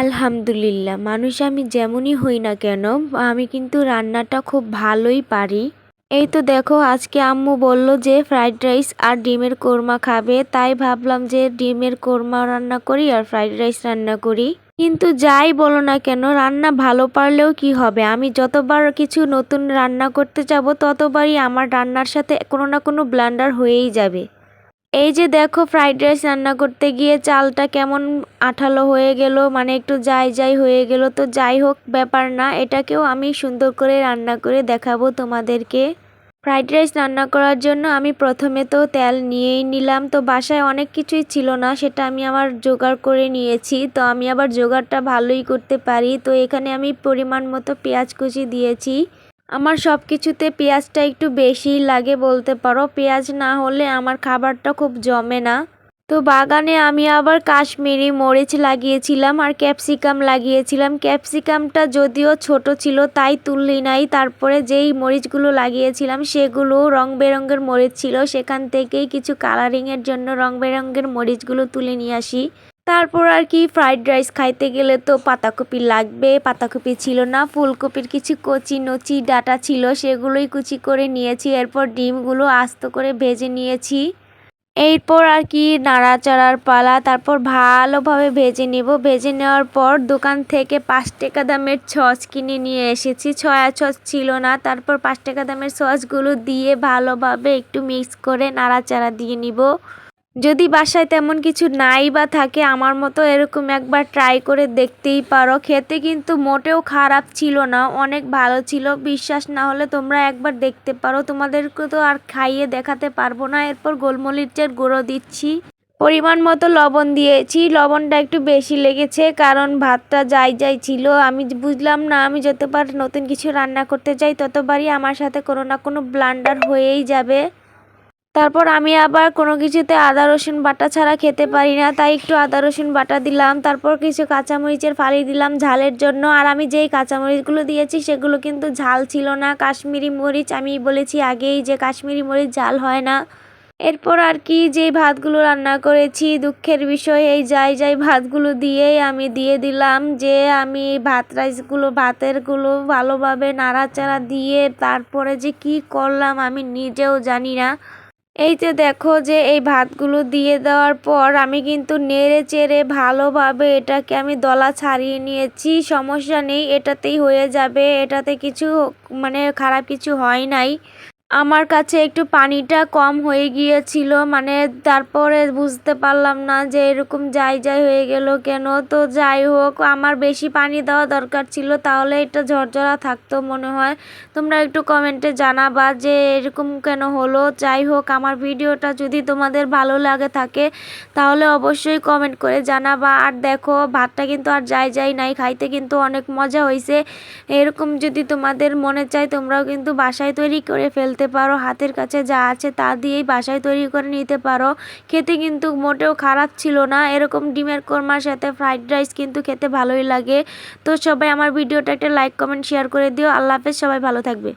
আলহামদুলিল্লাহ, মানুষ আমি যেমনই হই না কেন, আমি কিন্তু রান্নাটা খুব ভালোই পারি। এই তো দেখো, আজকে আম্মু বলল যে ফ্রাইড রাইস আর ডিমের কোরমা খাবে, তাই ভাবলাম যে ডিমের কোরমা রান্না করি আর ফ্রাইড রাইস রান্না করি। কিন্তু যাই বলো না কেন, রান্না ভালো পারলেও কি হবে? আমি যতবার কিছু নতুন রান্না করতে যাব, ততবারই আমার রান্নার সাথে কোনো না কোনো ব্লান্ডার হয়েই যাবে। এই যে দেখো ফ্রাইড রাইস রান্না করতে গিয়ে চালটা কেমন আঠালো হয়ে গেল মানে একটু যাই যাই হয়ে গেল। তো যাই হোক, ব্যাপার না, এটাকেও আমি সুন্দর করে রান্না করে দেখাবো তোমাদেরকে। ফ্রাইড রাইস রান্না করার জন্য আমি প্রথমে তো তেল নিয়েই নিলাম। তো বাসায় অনেক কিছুই ছিল না, সেটা আমি আমার জোগাড় করে নিয়েছি। তো আমি আবার জোগাড়টা ভালোই করতে পারি। তো এখানে আমি পরিমাণ মতো পেঁয়াজ কুচি দিয়েছি। আমার সব কিছুতে পেঁয়াজটা একটু বেশিই লাগে বলতে পারো। পেঁয়াজ না হলে আমার খাবারটা খুব জমে না। তো বাগানে আমি আবার কাশ্মীরি মরিচ লাগিয়েছিলাম আর ক্যাপসিকাম লাগিয়েছিলাম। ক্যাপসিকামটা যদিও ছোট ছিল, তাই তুললি নাই। তারপরে যেই মরিচগুলো লাগিয়েছিলাম সেগুলো রং বেরঙের মরিচ ছিল। সেখান থেকেই কিছু কালারিংয়ের জন্য রং বেরঙের মরিচগুলো তুলে নিয়ে আসি। তারপর আর কি ফ্রাইড রাইস খাইতে গেলে তো পাতাকপি লাগবে। পাতাকপি ছিল না, ফুলকপির কিছু কচি নচি ডাটা ছিল, সেগুলোই কুচি করে নিয়েছি। এরপর ডিমগুলো আস্ত করে ভেজে নিয়েছি। এরপর আর কি নাড়াচাড়ার পালা, তারপর ভালোভাবে ভেজে নেব। ভেজে নেওয়ার পর দোকান থেকে পাঁচ টাকা দামের সস কিনে নিয়ে এসেছি। ছয়া সস ছিল না, তারপর পাঁচ টাকা দামের সসগুলো দিয়ে ভালোভাবে একটু মিক্স করে নাড়াচাড়া দিয়ে নিব। যদি বাসায় তেমন কিছু নাই বা থাকে, আমার মতো এরকম একবার ট্রাই করে দেখতেই পারো। খেতে কিন্তু মোটেও খারাপ ছিল না, অনেক ভালো ছিল। বিশ্বাস না হলে তোমরা একবার দেখতে পারো। তোমাদেরকে তো আর খাইয়ে দেখাতে পারব না। এরপর গোলমরিচের গুঁড়ো দিচ্ছি। পরিমাণ মতো লবণ দিয়েছি। লবণটা একটু বেশি লেগেছে, কারণ ভাতটা যাই যাই ছিল। আমি বুঝলাম না, আমি যতবার নতুন কিছু রান্না করতে চাই, ততবারই আমার সাথে কোনো না কোনো ব্লান্ডার হয়েই যাবে। তারপর আমি আবার কোনো কিছুতে আদা, রসুন বাটা ছাড়া খেতে পারি না। তাই একটু আদা, রসুন বাটা দিলাম, তারপর কিছু কাঁচামরিচের ফালি দিলাম ঝালের জন্য। আর আমি যেই কাঁচামরিচগুলো দিয়েছি সেগুলো কিন্তু ঝাল ছিল না। কাশ্মীরি মরিচ আমি বলেছি আগেই যে কাশ্মীরি মরিচ ঝাল হয় না। এরপর আর কি যে ভাতগুলো রান্না করেছি, দুঃখের বিষয় এই যাই যাই ভাতগুলো দিয়েই আমি দিয়ে দিলাম যে আমি ভাত রাইসগুলো, ভাতেরগুলো ভালোভাবে নাড়াচাড়া দিয়ে তারপরে যে কি করলাম আমি নিজেও জানি না। এই যে দেখো যে এই ভাতগুলো দিয়ে দেওয়ার পর আমি কিন্তু নেড়ে চেড়ে ভালোভাবে এটাকে আমি দলা ছাড়িয়ে নিয়েছি। সমস্যা নেই, এটাতেই হয়ে যাবে। এটাতে কিছু মানে খারাপ কিছু হয় নাই। আমার কাছে একটু পানিটা কম হয়ে গিয়েছিল মানে তারপরে বুঝতে পারলাম না যে এরকম যাই যাই হয়ে গেল কেন। তো যাই হোক, আমার বেশি পানি দেওয়া দরকার ছিল, তাহলে এটা ঝরঝরা থাকতো মনে হয়। তোমরা একটু কমেন্টে জানাবা যে এরকম কেন হলো। যাই হোক, আমার ভিডিওটা যদি তোমাদের ভালো লাগে থাকে, তাহলে অবশ্যই কমেন্ট করে জানাবা। আর দেখো, ভাতটা কিন্তু আর যাই যাই নাই, খাইতে কিন্তু অনেক মজা হয়েছে এরকম যদি তোমাদের মনে চায়, তোমরাও কিন্তু বাসায় তৈরি করে ফেলতে নিতে পারো, হাতের কাছে যা আছে তা দিয়েই বাসায় তৈরি করে নিতে পারো। খেতে কিন্তু মোটেও খারাপ ছিল না। এরকম ডিমের কোরমার সাথে ফ্রাইড রাইস কিন্তু খেতে ভালোই লাগে। তো সবাই আমার ভিডিওটা একটা লাইক কমেন্ট শেয়ার করে দিও। আল্লাহ হাফেজ, সবাই ভালো থাকবে।